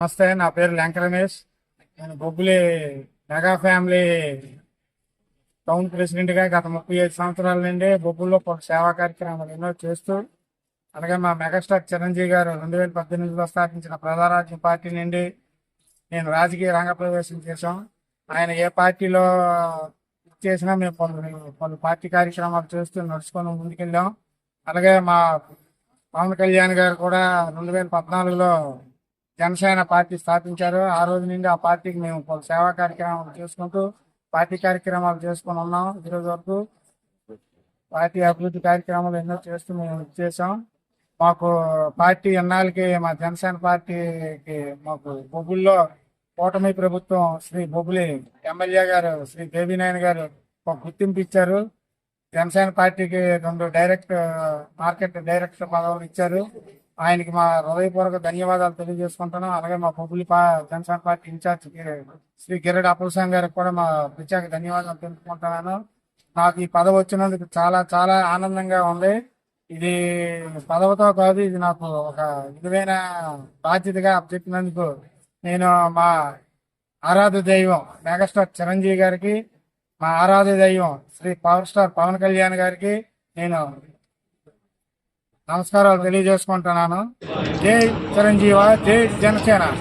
నమస్తే నా పేరు లంక రమేష్ నేను బొబ్బులి మెగా ఫ్యామిలీ టౌన్ ప్రెసిడెంట్గా గత ముప్పై ఐదు సంవత్సరాల నుండి బొబ్బుల్లో ఒక సేవా కార్యక్రమాలు ఎన్నో చేస్తూ అలాగే మా మెగాస్టార్ చిరంజీవి గారు రెండు వేల పద్దెనిమిదిలో స్థాపించిన ప్రజారాజ్యం పార్టీ నుండి నేను రాజకీయ రంగ ప్రవేశం చేశాం. ఆయన ఏ పార్టీలో చేసినా మేము పలు పలు పార్టీ కార్యక్రమాలు చేస్తూ నడుచుకొని ముందుకెళ్ళాం. అలాగే మా పవన్ కళ్యాణ్ గారు కూడా రెండు వేల పద్నాలుగులో జనసేన పార్టీ స్థాపించారు. ఆ రోజు నుండి ఆ పార్టీకి మేము సేవా కార్యక్రమాలు చేసుకుంటూ పార్టీ కార్యక్రమాలు చేసుకుని ఉన్నాం ఈరోజు రోజు వరకు. పార్టీ అభివృద్ధి కార్యక్రమాలు ఎన్నో చేస్తూ మేము చేసాం మాకు పార్టీ ఎన్నాళ్ళకి మా జనసేన పార్టీకి మాకు బొబ్బుల్లో కూటమి ప్రభుత్వం శ్రీ బొబ్బులి ఎమ్మెల్యే గారు శ్రీ దేవినాయన గారు ఒక గుర్తింపు ఇచ్చారు. జనసేన పార్టీకి రెండు డైరెక్ట్ మార్కెట్ డైరెక్టర్ పదవులు ఇచ్చారు. ఆయనకి మా హృదయపూర్వక ధన్యవాదాలు తెలియజేసుకుంటున్నాం. అలాగే మా బొబ్బులి జనసేన పార్టీ ఇన్ఛార్జ్ శ్రీ గిరెడ్ అప్పుల్సాం గారికి కూడా మా ప్రత్యేక ధన్యవాదాలు తెలుపుకుంటున్నాను. నాకు ఈ పదవి వచ్చినందుకు చాలా చాలా ఆనందంగా ఉంది. ఇది పదవితో కాదు ఇది నాకు ఒక విలువైన బాధ్యతగా అప్పచెప్పినందుకు నేను మా ఆరాధ దైవం మెగాస్టార్ చిరంజీవి గారికి మా ఆరాధ దైవం శ్రీ పవర్ స్టార్ పవన్ కళ్యాణ్ గారికి నేను నమస్కారాలు తెలియజేసుకుంటున్నాను. జై చిరంజీవ జై జనసేన.